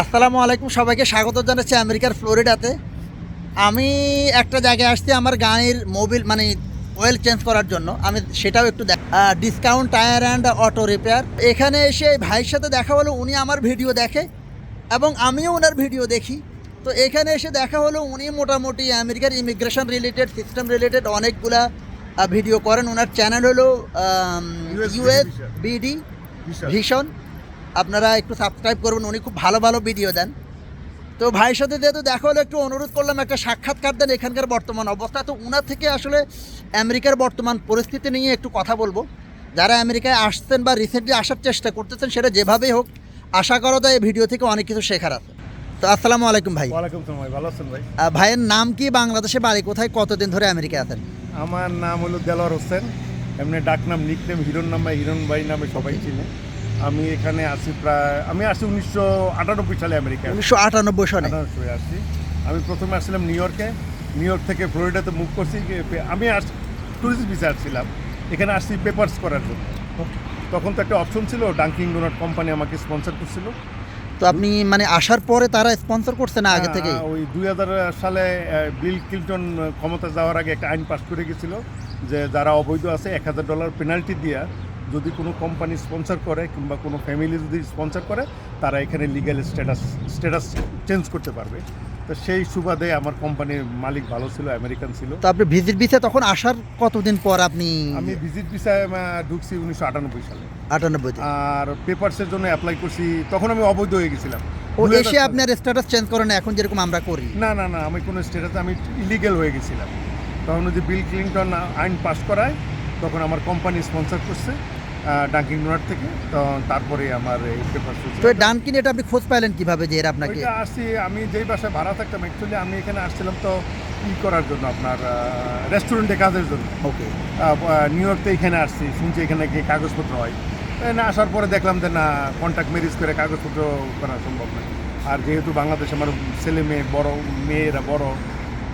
আসসালামু আলাইকুম সবাইকে স্বাগত জানাচ্ছি আমেরিকার ফ্লোরিডাতে। আমি একটা জায়গায় আসছি আমার গাড়ির মোবিল মানে অয়েল চেঞ্জ করার জন্য। আমি সেটাও একটু দেখ discount tire and auto repair এখানে এসে এই ভাইয়ের সাথে দেখা হলো উনি আমার ভিডিও দেখে এবং আমিও ওনার ভিডিও দেখি। তো এখানে এসে দেখা হলো উনি মোটামুটি আমেরিকার ইমিগ্রেশন রিলেটেড সিস্টেম রিলেটেড অনেকগুলা ভিডিও করেন। ওনার চ্যানেল হলো ইউএস। বিডি ভীষণ আপনারা একটু সাবস্ক্রাইব করবেন উনি খুব ভালো ভালো ভিডিও দেন। তো ভাইয়ের সাথে যেহেতু দেখা হলো একটু অনুরোধ করলাম একটা সাক্ষাৎকার দেন এখানকার বর্তমান অবস্থা। তো উনার থেকে আসলে আমেরিকার বর্তমান পরিস্থিতি নিয়ে একটু কথা বলব। যারা আমেরিকায় আসছেন বা রিসেন্টলি আসার চেষ্টা করতেছেন সেটা যেভাবেই হোক আশা করা যায় এই ভিডিও থেকে অনেক কিছু শেখার আছে। তো আসসালামু আলাইকুম ভাই। ওয়ালাইকুম সালাম ভাই ভালো আছেন ভাই? ভাইয়ের নাম কি? বাংলাদেশে বাড়ি কোথায়? কতদিন ধরে আমেরিকায় আছেন? আমার নাম হলো দেলোয়ার হোসেন এমনি ডাক নাম নিক নেম হিরণ নাম বা হিরণ ভাই নামে সবাই চিনে। আমি এখানে আসি প্রায় আমি আসি উনিশশো আটানব্বই সালে আমেরিকা উনিশশো আটানব্বই সনে। আটানব্বই আসছি আমি প্রথমে আসছিলাম নিউ ইয়র্কে। নিউ ইয়র্ক থেকে ফ্লোরিডাতে মুভ করছি আমি আস ট্যুরিস্ট ভিসা আসছিলাম। এখানে আসছি পেপার্স করার জন্য। তখন তো একটা অপশন ছিল ডাঙ্কিং ডোনাট কোম্পানি আমাকে স্পন্সর করছিল। তো আপনি মানে আসার পরে তারা স্পন্সর করছে না আগে থেকে থেকেই? ওই দুই হাজার সালে বিল ক্লিন্টন ক্ষমতা যাওয়ার আগে একটা আইন পাস করে গেছিল যে যারা অবৈধ আছে এক হাজার ডলার পেনাল্টি দিয়া যদি কোনো কোম্পানি স্পন্সর করে কিংবা কোনো ফ্যামিলি যদি স্পন্সর করে তারা এখানে লিগ্যাল স্ট্যাটাস স্ট্যাটাস চেঞ্জ করতে পারবে। তো সেই সুবাদে আমার কোম্পানির মালিক ভালো ছিল আমেরিকান ছিল। তো আপনি ভিজিট ভিসা তখন আসার কতদিন পর আপনি আমি ভিজিট ভিসায় ঢুকছি উনিশশো আটানব্বই সালে। আটানব্বই আর পেপারসের জন্য অ্যাপ্লাই করছি তখন আমি অবৈধ হয়ে গেছিলাম। ও এসে আপনার স্ট্যাটাস চেঞ্জ করেন এখন যেরকম আমরা করি। না না না আমি কোনো স্টেটাসে আমি ইলিগেল হয়ে গেছিলাম। তখন যে বিল ক্লিন্টন আইন পাস করায় তখন আমার কোম্পানি স্পন্সর করছে। ডাঙ্কিং ডোনার থেকে তো তারপরে আমার এই পেপার তো এই ডান কিনে এটা আপনি খোঁজ পাইলেন কীভাবে যে এরা আপনাকে? আসছি আমি যেই বাসায় ভাড়া থাকতাম অ্যাকচুয়ালি আমি এখানে আসছিলাম তো ই করার জন্য আপনার রেস্টুরেন্টে কাজের জন্য। ওকে। নিউ ইয়র্কতে এখানে আসছি শুনছি এখানে গিয়ে কাগজপত্র হয়। এখানে আসার পরে দেখলাম যে না কন্ট্যাক্ট ম্যারেজ করে কাগজপত্র করা সম্ভব না। আর যেহেতু বাংলাদেশে আমার ছেলে মেয়ে বড় মেয়েরা বড়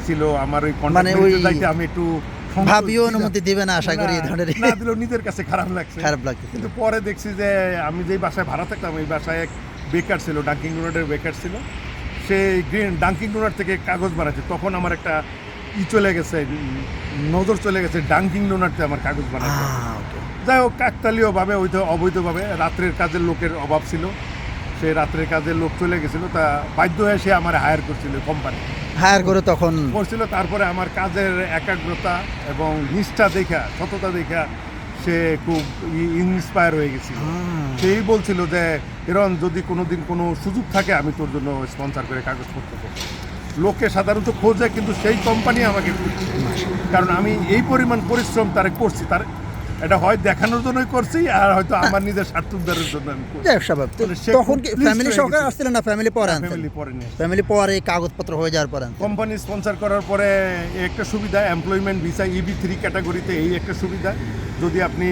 ছিল আমার ওই মানে কন্ট্যাক্ট আমি একটু ভাবিও অনুমতি দিবে না আশা করি এই না, ধরনের না দিলেও নিজের কাছে খারাপ লাগছে। খারাপ লাগতেছিল কিন্তু পরে দেখছি যে আমি যেই বাসায় ভাড়া থাকতাম এই বাসায় এক বেকার ছিল ডাঙ্কিং ডোনাটের বেকার ছিল। সে গ্রিন ডাঙ্কিং ডোনাট থেকে কাগজ বানাচ্ছে। তখন আমার একটা ই চলে গেছে নজর চলে গেছে ডাঙ্কিং ডোনাটতে আমার কাগজ বানাচ্ছে যাই হোক কাকতালীয়ভাবে ওই অবৈধভাবে রাত্রের কাজের লোকের অভাব ছিল। সে রাত্রের কাজের লোক চলে গেছিল তা বাধ্য হয়ে সে আমার হায়ার করছিল কোম্পানি হায়ার করে তখন করছিল তারপরে আমার কাজের একাগ্রতা এবং নিষ্ঠা দেখা সততা দেখা সে খুব ইন্সপায়ার হয়ে গেছিল। সেই বলছিল যে এরকম যদি কোনো দিন কোনো সুযোগ থাকে আমি তোর জন্য স্পন্সর করে কাগজপত্র করব। লোকে সাধারণত খোঁজে কিন্তু সেই কোম্পানি আমাকে কারণ আমি এই পরিমাণ পরিশ্রম তারে করছি তার এটা হয় দেখানোর জন্যই করছি আর হয়তো আমার নিজের স্বার্থ উদ্ধারের জন্য আমি করছি। তখন কি ফ্যামিলি সহকারে গেছিল। আসছিলেন না? ফ্যামিলি পরে ফ্যামিলি পরে নিয়ে ফ্যামিলি পরে কাগজপত্র হয়ে যাওয়ার পরে কোম্পানি স্পন্সর করার পরে একটা সুবিধা এমপ্লয়মেন্ট ভিসা ইবি থ্রি ক্যাটাগরিতে এই একটা সুবিধা। যদি আপনি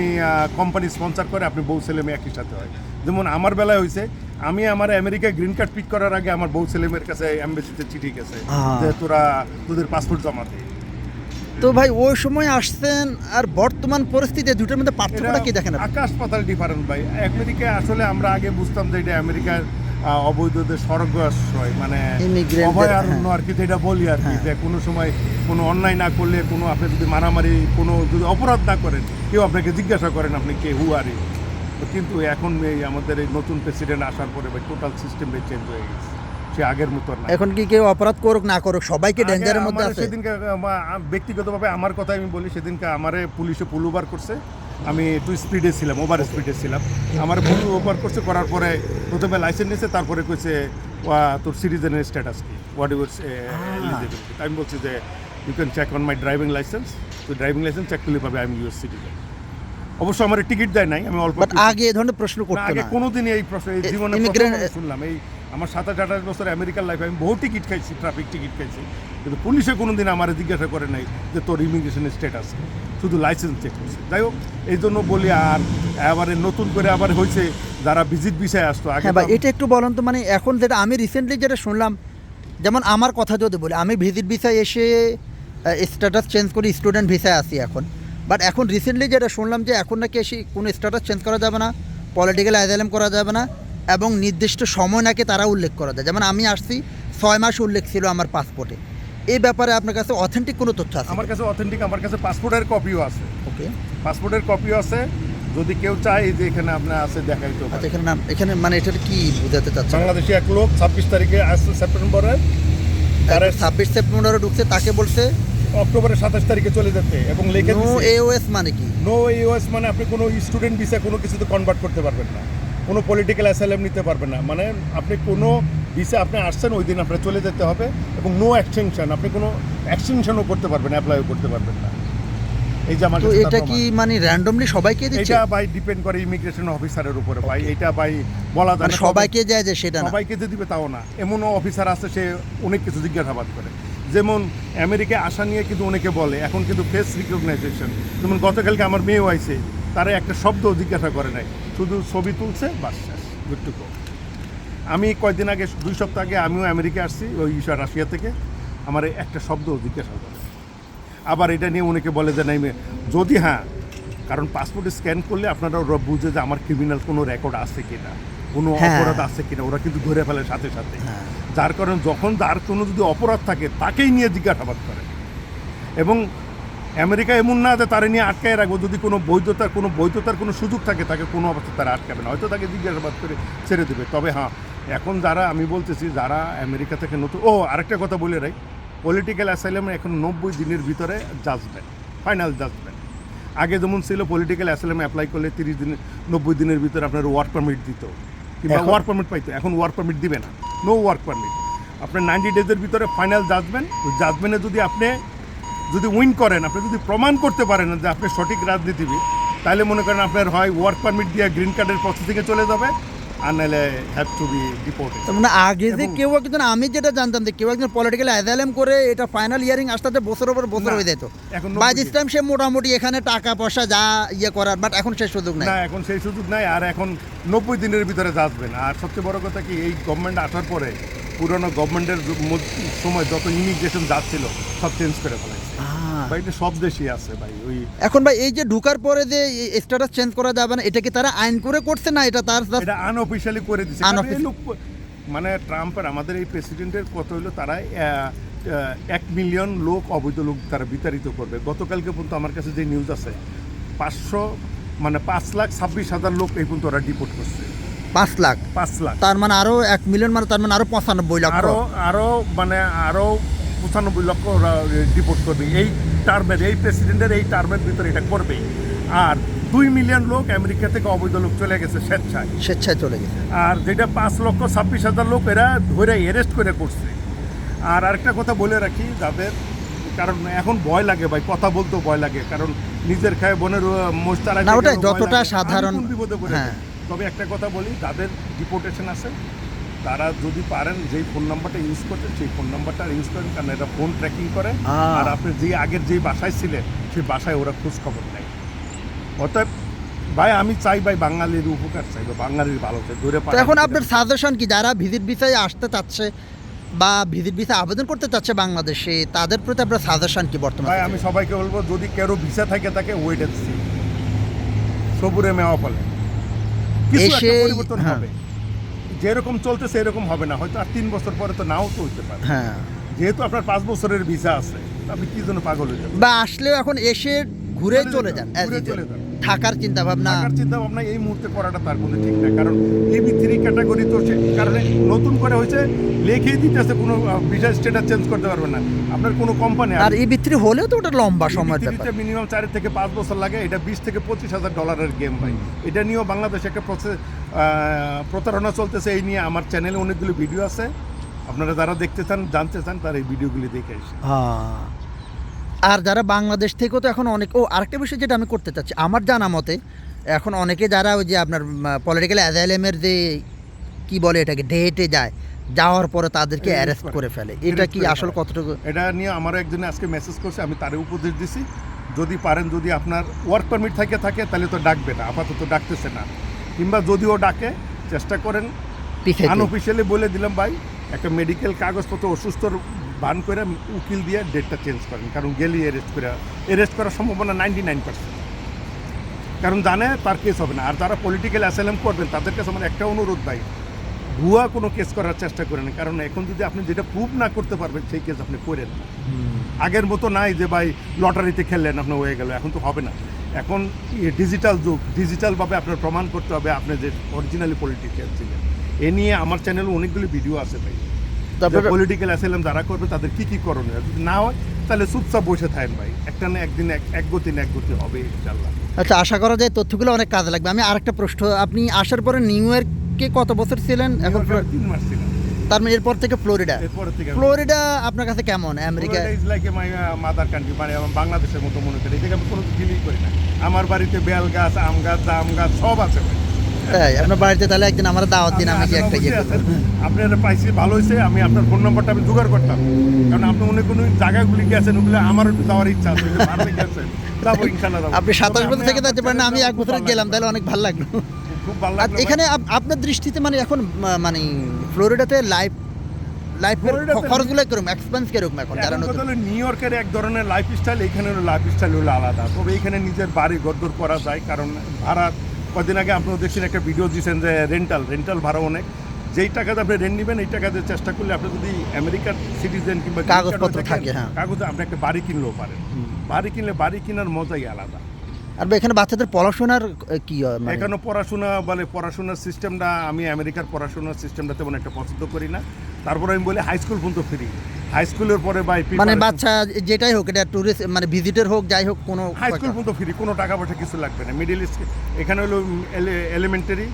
কোম্পানি স্পন্সর করে আপনি বউ ছেলে মেয়ে একই সাথে হয়। যেমন আমার বেলায় হয়েছে আমি আমার আমেরিকা গ্রিন কার্ড পিক করার আগে আমার বউ ছেলে মেয়ের কাছে অ্যাম্বাসিতে চিঠি গেছে যে তোরা তোদের পাসপোর্ট জমা দে। তো ভাই ওই সময় আসছেন আর বর্তমান পরিস্থিতি দুটোর মধ্যে পার্থক্যটা কি দেখেন আকাশ পাতাল ডিফারেন্ট ভাই। আমেরিকায় আসলে আমরা আগে বুঝতাম যে এটা আমেরিকার অবৈধদের স্বর্গ আশ্রয় মানে অভয়ারণ্য আর কি যেটা বলি আর কি হ্যাঁ। যে কোনো সময় কোনো অন্যায় না করলে কোনো আপনি যদি মারামারি কোনো যদি অপরাধ না করেন কেউ আপনাকে জিজ্ঞাসা করেন আপনি কে হু আর কিন্তু এখন এই আমাদের এই নতুন প্রেসিডেন্ট আসার পরে ভাই টোটাল সিস্টেমটাই চেঞ্জ হয়ে গেছে। সে আগের মতো না। এখন কি কেউ অপরাধ করুক না করুক সবাইকে ডেঞ্জারের মধ্যে আছে। সেদিনকে ব্যক্তিগতভাবে আমার কথা আমি বলি সেদিনকে আমারে পুলিশে পুল ওভার করছে। আমি একটু স্পিডে ছিলাম ওভার স্পিডে ছিলাম। আমার পুল ওভার করছে করার পরে প্রথমে লাইসেন্স নিয়েছে তারপরে কইছে তোর সিটিজেনের স্ট্যাটাস কি? হোয়াট ইউর এলিজিবিলিটি আমি বলছি যে you can check on my driving license তো ড্রাইভিং লাইসেন্স চেক করলে পাবে আমি ইউএস সিটিজেন অবশ্য আমার টিকিট দেয় নাই আমি অল্প আগে এ ধরনের প্রশ্ন করতো আগে কোনোদিনই এই প্রশ্ন এই জীবনে শুনলাম। এই আমার সাতাশ আঠাশ বছর আমেরিকান লাইফে আমি বহু টিকিট খাইছি ট্রাফিক টিকিট খাইছি। কিন্তু পুলিশে কোনোদিন আমার জিজ্ঞাসা করে নাই যে তোর ইমিগ্রেশনের স্ট্যাটাস শুধু লাইসেন্স চেক করছে। যাই হোক এই জন্য বলি আর এবারে নতুন করে আবার হয়েছে যারা ভিজিট বিষয়ে আসতো আগে হ্যাঁ এটা একটু বলুন তো মানে এখন যেটা আমি রিসেন্টলি যেটা শুনলাম যেমন আমার কথা যদি বলি আমি ভিজিট ভিসায় এসে স্ট্যাটাস চেঞ্জ করি স্টুডেন্ট ভিসায় আসি এখন। বাট এখন রিসেন্টলি যেটা শুনলাম যে এখন নাকি এসে কোনো স্ট্যাটাস চেঞ্জ করা যাবে না পলিটিক্যাল অ্যাজাইলাম করা যাবে না এবং নির্দিষ্ট সময় নাকি তারা উল্লেখ করা যায়। যেমন আমি আসছি ছয় মাস উল্লেখ ছিল আমার পাসপোর্টে এই ব্যাপারে আপনার কাছে অথেন্টিক কোনো তথ্য আছে আমার কাছে অথেন্টিক আমার কাছে পাসপোর্টের কপিও আছে। ওকে পাসপোর্টের কপিও আছে। যদি কেউ চায় এই যে এখানে আপনার আছে দেখাইতে আচ্ছা এখানে নাম এখানে মানে এটার কি বোঝাতে চাচ্ছেন? বাংলাদেশি এক লোক ছাব্বিশ তারিখে আসছে সেপ্টেম্বরে তার ছাব্বিশ সেপ্টেম্বরে ঢুকছে তাকে বলছে অক্টোবরের সাতাশ তারিখে চলে যেতে এবং লিখে নো এওএস মানে কি? নো ইউএস মানে আপনি কোনো স্টুডেন্ট ভিসা কোনো কিছুতে কনভার্ট করতে পারবেন না। কোনো পলিটিক্যাল অ্যাসাইলাম নিতে পারবেন না। মানে আপনি কোনো ভিসা আপনি আসছেন ওই দিন আপনার চলে যেতে হবে এবং নো এক্সটেনশন আপনি কোনো এক্সটেনশনও করতে পারবেন অ্যাপ্লাইও করতে পারবেন না। এই যে আমার এটা কি মানে র্যান্ডমলি সবাইকে দিচ্ছে? এটা ভাই ডিপেন্ড করে ইমিগ্রেশন অফিসারের উপরে ভাই এটা ভাই বলা যায় মানে সবাইকে যায় যে সেটা না। সবাইকে যে দিবে তাও না। এমনও অফিসার আছে সে অনেক কিছু জিজ্ঞাসাবাদ করে। যেমন আমেরিকায় আসা নিয়ে কিন্তু অনেকে বলে এখন কিন্তু ফেস রিকগনাইজেশন যেমন গতকালকে আমার মেয়েও আইছে তারা একটা শব্দ জিজ্ঞাসা করে নাই। শুধু ছবি তুলছে বাস শেষ গুড আমি কয়েকদিন আগে দুই সপ্তাহ আগে আমিও আমেরিকা আসছি ওই রাশিয়া থেকে। আমার একটা শব্দ জিজ্ঞাসা করে। আবার এটা নিয়ে অনেকে বলে যে নাইমে যদি হ্যাঁ কারণ পাসপোর্টে স্ক্যান করলে আপনারা ওরা বুঝে যে আমার ক্রিমিনাল কোনো রেকর্ড আছে কিনা কোনো হ্যাঁ। অপরাধ আছে কিনা ওরা কিন্তু ধরে ফেলে সাথে সাথে। হ্যাঁ। যার কারণে যখন যার কোনো যদি অপরাধ থাকে তাকেই নিয়ে জিজ্ঞাসাবাদ করে। এবং আমেরিকা এমন না যে তারা নিয়ে আটকায় রাখব। যদি কোনো বৈধতার কোনো বৈধতার কোনো সুযোগ থাকে তাকে কোনো অবস্থায় তারা আটকাবে না। হয়তো তাকে জিজ্ঞাসাবাদ করে ছেড়ে দেবে। তবে হ্যাঁ এখন যারা আমি বলতেছি যারা আমেরিকা থেকে নতুন ও আরেকটা কথা বলে রাই। পলিটিক্যাল অ্যাসাইলামে এখন নব্বই দিনের ভিতরে জাজমেন্ট ফাইনাল জাজমেন্ট আগে যেমন ছিল পলিটিক্যাল অ্যাসাইলামে অ্যাপ্লাই করলে তিরিশ দিন নব্বই দিনের ভিতরে আপনার ওয়ার্ক পারমিট দিত। কিংবা ওয়ার্ক পারমিট পাইতো। এখন ওয়ার্ক পারমিট দিবে না। নো ওয়ার্ক পারমিট আপনার নাইনটি ডেজের ভিতরে ফাইনাল জাজমেন্ট জাজমেন্টে যদি আপনি যদি উইন করেন আপনি যদি প্রমাণ করতে পারেন যে আপনি সঠিক রাজনীতিবিদ তাহলে মনে করেন আপনার হয় ওয়ার্ক পারমিট দিয়ে গ্রিন কার্ডের প্রসেসিংয়ে চলে যাবে আর নাহলে হ্যাভ টু বি ডিপোর্টেড মানে আগে যে কেউ একজন আমি যেটা জানতাম যে কেউ একজন পলিটিক্যাল অ্যাজাইলাম করে এটা ফাইনাল ইয়ারিং আসতে আসতে বছর ওপর বছর হয়ে যেত। এখন বাই দিস টাইম সে মোটামুটি এখানে টাকা পয়সা যা ইয়ে করার বাট এখন সে সুযোগ নাই। না এখন সেই সুযোগ নাই আর এখন নব্বই দিনের ভিতরে যাচবেন আর সবচেয়ে বড় কথা কি এই গভর্নমেন্ট আসার পরে পুরনো গভর্নমেন্টের সময় যত ইমিগ্রেশন যাচ্ছিল সব চেঞ্জ করে ফেলাইছে ভাই এটা সব দেশই আছে ভাই ওই এখন ভাই এই যে ঢুকার পরে যে স্ট্যাটাস চেঞ্জ করা যাবে না এটা কি তারা আইন করে করছে না এটা তার এটা আনঅফিসিয়ালি করে দিচ্ছে মানে ট্রাম্পের আমাদের এই প্রেসিডেন্টের কত হইল তারা এক মিলিয়ন লোক অবৈধ লোক তারা বিতাড়িত করবে। গতকালকে পর্যন্ত আমার কাছে যে নিউজ আছে পাঁচশো মানে পাঁচ লাখ ছাব্বিশ হাজার লোক এই পর্যন্ত ওরা ডিপোর্ট করছে। পাঁচ লাখ। পাঁচ লাখ। তার মানে আরও এক মিলিয়ন মানে তার মানে আরও পঁচানব্বই লক্ষ আরও আরও মানে আরও পঁচানব্বই লক্ষ ডিপোর্ট করবে। এই টার্মের এই প্রেসিডেন্টের এই টার্মের ভিতরে এটা করবেই আর দুই মিলিয়ন লোক আমেরিকা থেকে অবৈধ লোক চলে গেছে স্বেচ্ছায়। স্বেচ্ছায় চলে গেছে। আর যেটা পাঁচ লক্ষ ছাব্বিশ হাজার লোক এরা ধরে অ্যারেস্ট করে করছে। আর আরেকটা কথা বলে রাখি যাদের কারণ এখন ভয় লাগে ভাই কথা বলতেও ভয় লাগে। কারণ নিজের খায় বোনের ওটাই, যতটা সাধারণ- বিপদে পড়ে হ্যাঁ। তবে একটা কথা বলি যাদের ডিপোর্টেশন আছে তারা যদি পারেন যেই ফোন নাম্বারটা ইউজ করছেন সেই ফোন নাম্বারটা ইউজ করেন কারণ এটা ফোন ট্র্যাকিং করে। আর আপনি যে আগের যেই বাসায় ছিলেন সেই বাসায় ওরা খোঁজ খবর নেয়। অতএব ভাই আমি চাই ভাই বাঙালির উপকার চাই বা বাঙালির ভালো চাই তো এখন আপনার সাজেশন কি? যারা ভিজিট ভিসায় আসতে চাচ্ছে বা ভিজিট ভিসা আবেদন করতে চাচ্ছে বাংলাদেশে তাদের প্রতি আপনার সাজেশন কি ভাই আমি সবাইকে বলব যদি কারও ভিসা থাকে তাকে ওয়েট এন্ড সি সবুরে মেওয়া ফলে। পরিবর্তন হ্যাঁ। হবে। যেরকম চলছে সেরকম হবে না হয়তো আর তিন বছর পরে তো নাও তো হইতে পারে। হ্যাঁ। যেহেতু আপনার পাঁচ বছরের ভিসা আছে আপনি কি জন্য পাগল হয়ে যাবেন? বা আসলেও এখন এসে ঘুরে চলে যান ঘুরে চলে যান। থাকার চিন্তা ভাবনা টাকার চিন্তা ভাবনা এই মুহূর্তে করাটা তার কোনো ঠিক না কারণ এবি থ্রি ক্যাটাগরি তো সে কারণে নতুন করে হয়েছে লেখেই দিতেছে কোনো ভিসা স্টেটাস চেঞ্জ করতে পারবে না। আপনার কোনো কোম্পানি আর এই বিক্রি হলেও তো ওটা লম্বা সময় ব্যাপার। মিনিমাম চার থেকে পাঁচ বছর লাগে এটা বিশ থেকে পঁচিশ হাজার ডলারের গেম ভাই। এটা নিয়েও বাংলাদেশে একটা প্রসেস প্রতারণা চলতেছে এই নিয়ে আমার চ্যানেলে অনেকগুলো ভিডিও আছে। আপনারা যারা দেখতে চান জানতে চান তার এই ভিডিওগুলি দেখে এসে হ্যাঁ। আর যারা বাংলাদেশ থেকেও তো এখন অনেক ও আরেকটা বিষয় যেটা আমি করতে চাচ্ছি আমার জানা মতে এখন অনেকে যারা ওই যে আপনার পলিটিক্যাল অ্যাজাইলেমের যে কি বলে এটাকে ডেটে যায় যাওয়ার পরে তাদেরকে অ্যারেস্ট করে। ফেলে এটা কি আসলে কতটুকু এটা নিয়ে আমার একজনে আজকে মেসেজ করছে আমি তারে উপদেশ দিছি যদি পারেন যদি আপনার ওয়ার্ক পারমিট থাকে থাকে তাহলে তো ডাকবে না আপাতত ডাকতেছে না কিংবা যদিও ডাকে চেষ্টা করেন? আনঅফিসিয়ালি বলে দিলাম ভাই একটা মেডিকেল কাগজপত্র অসুস্থ বান করে উকিল দিয়ে ডেটটা চেঞ্জ করেন কারণ গেলি অ্যারেস্ট করে অ্যারেস্ট করার সম্ভাবনা নাইনটি নাইন পার্সেন্ট কারণ জানে তার কেস হবে না আর যারা পলিটিক্যাল অ্যাসাইলাম করবেন তাদের কাছে আমার একটা অনুরোধ ভাই ভুয়া কোনো কেস করার চেষ্টা করেন। কারণ এখন যদি আপনি যেটা প্রুভ না করতে পারবেন সেই কেস আপনি করেন। আগের মতো নাই যে ভাই লটারিতে খেললেন আপনার হয়ে গেল এখন তো হবে না। এখন ডিজিটাল যুগ ডিজিটালভাবে আপনার প্রমাণ করতে হবে আপনি যে অরিজিনালি পলিটিক্যাল ছিলেন। এ নিয়ে আমার চ্যানেলে অনেকগুলি ভিডিও আছে ভাই। পলিটিক্যাল অ্যাসাইলাম যারা করবে তাদের কি কি করণীয়? যদি না হয় তাহলে চুপচাপ বসে থাকেন ভাই। একটা না একদিন এক গতি না এক গতি হবে ইনশাল্লাহ আচ্ছা আশা করা যায় তথ্যগুলো অনেক কাজে লাগবে। আমি আরেকটা প্রশ্ন আপনি আসার পরে নিউ ইয়র্কে কত বছর ছিলেন? এখন তিন মাস ছিলাম। তার মানে এরপর থেকে ফ্লোরিডা এরপরে থেকে ফ্লোরিডা আপনার কাছে কেমন? America is like my mother country মানে বাংলাদেশের মতো মনে করি। এটাকে আমি কোনো ফিলই করি না। আমার বাড়িতে বেল গাছ আম গাছ জাম গাছ সব আছে ভাই। তাই আপনার বাড়িতে তাহলে একদিন আমার দাওয়াত দিন আমি কি একটা। আপনার পাইছি ভালো হয়েছে আমি আপনার ফোন নম্বরটা আমি জোগাড় করতাম। কারণ আপনি অনেক কোনো জায়গাগুলি গেছেন ওগুলো আমার যাওয়ার ইচ্ছা আছে। আপনি সাতাশ বছর থেকে যেতে পারেন আমি এক বছর গেলাম তাহলে অনেক ভালো লাগল। খুব ভালো লাগল এখানে আপনার দৃষ্টিতে মানে এখন মানে ফ্লোরিডাতে লাইফ লাইফ ফ্লোরিডাতে- খরচগুলো কীরকম? এক্সপেন্স কীরকম এখন হলো নিউ ইয়র্কের এক ধরনের লাইফ স্টাইল এখানে লাইফ স্টাইল হলো আলাদা। তবে এখানে নিজের বাড়ি গদ্দর করা যায় কারণ ভাড়া কদিন আগে আপনারা দেখছেন একটা ভিডিও দিয়েছেন যে রেন্টাল রেন্টাল ভাড়া অনেক। যেই টাকাতে আপনি রেন্ট নেবেন এই টাকাতে চেষ্টা করলে আপনি যদি আমেরিকার সিটিজেন কিংবা কাগজপত্র থাকে, হ্যাঁ। কাগজে আপনি একটা বাড়ি কিনলেও পারেন। বাড়ি কিনলে বাড়ি কেনার মজাই আলাদা। আর এখানে বাচ্চাদের পড়াশোনার কি হয় মানে? পড়াশোনা বলে পড়াশোনার সিস্টেমটা আমি আমেরিকার পড়াশোনার সিস্টেমটা তেমন একটা পছন্দ করি না। তারপরে আমি বলি হাই স্কুল পর্যন্ত ফ্রি হাই স্কুলের পরে বাই মানে বাচ্চা যেটাই হোক এটা টুরিস্ট মানে ভিজিটর হোক যাই হোক কোনো হাই স্কুল পর্যন্ত ফ্রি কোনো টাকা পয়সা কিছু লাগবে না। মিডিল স্কুল এখানে হলো এলিমেন্টারি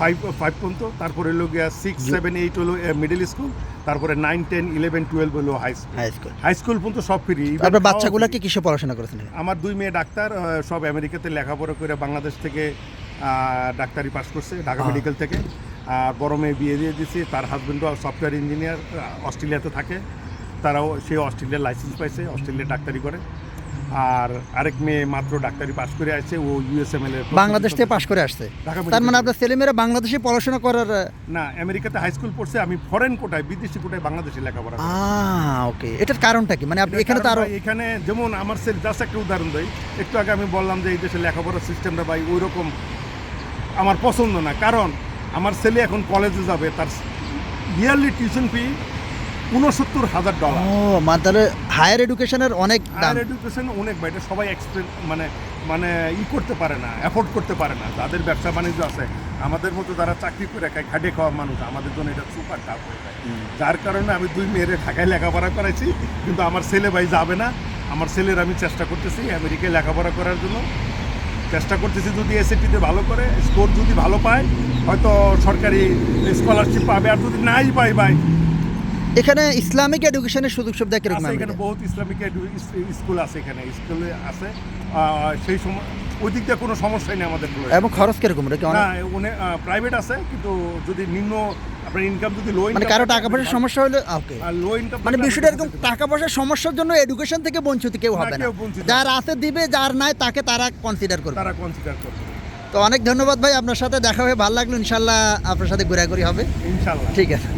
ফাইভ ফাইভ পর্যন্ত। তারপরে হলো গিয়া সিক্স সেভেন এইট হলো মিডিল স্কুল তারপরে নাইন টেন ইলেভেন টুয়েলভ হলো high school high school high school পর্যন্ত সব ফ্রি তারপর বাচ্চাগুলোকে কিসে পড়াশোনা করেছেন আমার দুই মেয়ে ডাক্তার সব আমেরিকাতে লেখাপড়া করে বাংলাদেশ থেকে ডাক্তারি পাস করছে ঢাকা। মেডিকেল থেকে। আর বড় মেয়ে বিয়ে দিয়ে দিয়েছি তার হাজব্যান্ডও সফটওয়্যার ইঞ্জিনিয়ার অস্ট্রেলিয়াতে থাকে। তারাও সে অস্ট্রেলিয়ার লাইসেন্স পাইছে অস্ট্রেলিয়া ডাক্তারি করে। আর আরেক মেয়ে মাত্র ডাক্তারি পাশ করে আছে ও ইউএসএমএল এর বাংলাদেশ থেকে পাশ করে আসছে। তার মানে আপনার ছেলেমেয়েরা বাংলাদেশে পড়াশোনা করার না আমেরিকাতে হাই স্কুল পড়ছে আমি ফরেন কোটায় বিদেশি কোটায় বাংলাদেশে লেখাপড়া ওকে এটার কারণটা কি? মানে আপনি এখানে তো আরও এখানে যেমন আমার সে জাস্ট একটা উদাহরণ দেই। একটু আগে আমি বললাম যে এই দেশে লেখাপড়ার সিস্টেমটা ভাই ওই রকম আমার পছন্দ না। কারণ আমার ছেলে এখন কলেজে যাবে তার ইয়ারলি টিউশন ফি উনসত্তর হাজার ও ডলার মানে তাহলে হায়ার এডুকেশনের অনেক দাম। হায়ার এডুকেশন অনেক ভাই এটা সবাই এক্সপেন মানে মানে ই করতে পারে না অ্যাফোর্ড করতে পারে না। যাদের ব্যবসা বাণিজ্য আছে আমাদের মতো যারা চাকরি করে খায় খাটে খাওয়া মানুষ আমাদের জন্য এটা সুপার টাফ হয়ে যায়। যার কারণে আমি দুই মেয়েরে ঢাকায় লেখাপড়া করাইছি কিন্তু আমার ছেলে ভাই যাবে না। আমার ছেলের আমি চেষ্টা করতেছি আমেরিকায় লেখাপড়া করার জন্য। চেষ্টা করতেছি যদি এসএটিতে ভালো করে স্কোর যদি ভালো পায় হয়তো সরকারি স্কলারশিপ পাবে আর যদি নাই পাই ভাই এখানে ইসলামিক এডুকেশনের সুযোগ সুবিধা কীরকম এখানে বহুত ইসলামিক স্কুল আছে এখানে স্কুলে আছে। সেই সময় ওই দিক দিয়ে কোনো সমস্যাই নেই আমাদের। এবং খরচ কীরকম এটা কি না প্রাইভেট আছে কিন্তু যদি নিম্ন আপনার ইনকাম যদি লো মানে কারও টাকা পয়সার সমস্যা হলে ওকে আর লো ইনকাম মানে বিষয়টা এরকম টাকা পয়সার সমস্যার জন্য এডুকেশন থেকে বঞ্চিত কেউ হবে না। যার আছে দিবে যার নাই তাকে তারা কনসিডার করবে। তারা কনসিডার করবে। তো অনেক ধন্যবাদ ভাই আপনার সাথে দেখা হয়ে ভালো লাগল ইনশাল্লাহ আপনার সাথে ঘোরাঘুরি হবে। ইনশাল্লাহ। ঠিক আছে।